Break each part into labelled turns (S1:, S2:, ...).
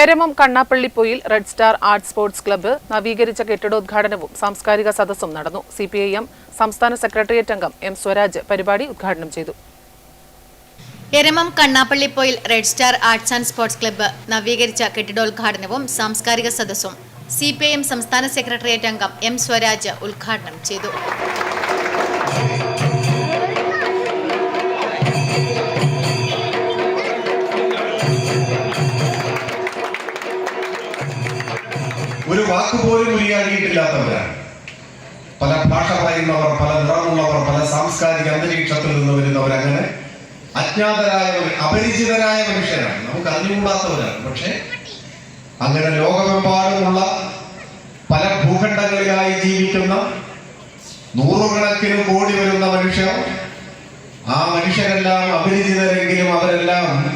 S1: Eramam Kannappallipoyil Red Star Arts Sports Club നവീകരിച്ച കെട്ടിടോദ്ഘാടനവും സാംസ്കാരിക സദസ്സും നടന്നു. സി പി ഐ എം സംസ്ഥാന സെക്രട്ടേറിയറ്റ് അംഗം എം സ്വരാജ് പരിപാടി ഉദ്ഘാടനം ചെയ്തു.
S2: Eramam Kannappallipoyil Red Star Arts and Sports Club നവീകരിച്ച കെട്ടിടോദ്ഘാടനവും സാംസ്കാരിക സദസ്സും സി പി ഐ എം സംസ്ഥാന സെക്രട്ടേറിയറ്റ് അംഗം എം സ്വരാജ് ഉദ്ഘാടനം ചെയ്തു.
S3: ഒരു വാക്ക് പോലും പല ഭാഷ പറയുന്നവർ പല നിറമുള്ളവർ പല സാംസ്കാരിക അന്തരീക്ഷത്തിൽ നിന്ന് വരുന്നവർ അങ്ങനെ അജ്ഞാതരായവർ അപരിചിതരായ മനുഷ്യരാണ്. നമുക്ക് അറിഞ്ഞുകൂടാത്തവരാണ്. പക്ഷെ അങ്ങനെ ലോകമെമ്പാടുമുള്ള പല ഭൂഖണ്ഡങ്ങളിലായി ജീവിക്കുന്ന നൂറുകണക്കിന് കോടി വരുന്ന മനുഷ്യർ ആ മനുഷ്യരെല്ലാം അപരിചിതരെങ്കിലും അവരെല്ലാം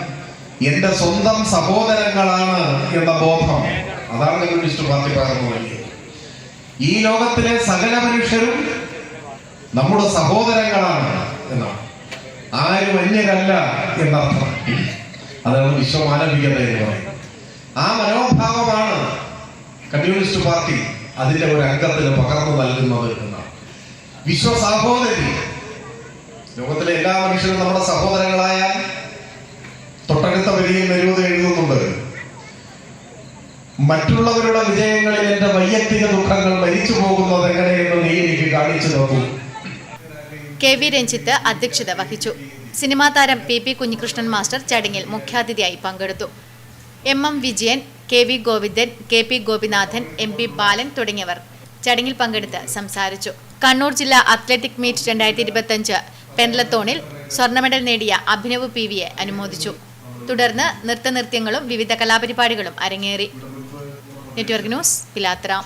S3: എന്റെ സ്വന്തം സഹോദരങ്ങളാണ് എന്ന ബോധം. അതാണ് കമ്മ്യൂണിസ്റ്റ് പാർട്ടി പകർന്നു ഈ ലോകത്തിലെ സകല മനുഷ്യരും നമ്മുടെ സഹോദരങ്ങളാണ് എന്നാണ്. ആരും അന്യരല്ല എന്നർത്ഥം. അതാണ് വിശ്വമാനവികത എന്ന് പറയുന്നത്. ആ മനോഭാവമാണ് കമ്മ്യൂണിസ്റ്റ് പാർട്ടി അതിന്റെ ഒരു അംഗത്തിന് പകർന്നു നൽകുന്നത് എന്നാണ്. വിശ്വ സഹോദരി. ലോകത്തിലെ എല്ലാ മനുഷ്യരും നമ്മുടെ സഹോദരങ്ങളായാൽ വരിയിൽ നിരൂപത എഴുതുന്നുണ്ട്. മറ്റുള്ളവരുടെ വിജയങ്ങളിൽ എന്റെ വൈയക്തിക ദുഃഖങ്ങൾ മരിച്ചു പോകുന്നത് എങ്ങനെയെന്ന് നീ എനിക്ക് കാണിച്ചു നോക്കൂ
S2: കെ വി രഞ്ജിത്ത് അധ്യക്ഷത വഹിച്ചു. സിനിമാ താരം പി പി കുഞ്ഞികൃഷ്ണൻ മാസ്റ്റർ ചടങ്ങിൽ മുഖ്യാതിഥിയായി പങ്കെടുത്തു. M M Vijayan K V Govindan K P Gopinathan M P Balan തുടങ്ങിയവർ ചടങ്ങിൽ പങ്കെടുത്ത് സംസാരിച്ചു. കണ്ണൂർ ജില്ലാ അത്ലറ്റിക് മീറ്റ് രണ്ടായിരത്തി ഇരുപത്തഞ്ച് പെൻലത്തോണിൽ സ്വർണ മെഡൽ നേടിയ അഭിനവ് പി വിയെ അനുമോദിച്ചു. തുടർന്ന് നൃത്തനൃത്യങ്ങളും വിവിധ കലാപരിപാടികളും അരങ്ങേറി. Network news Pilathara.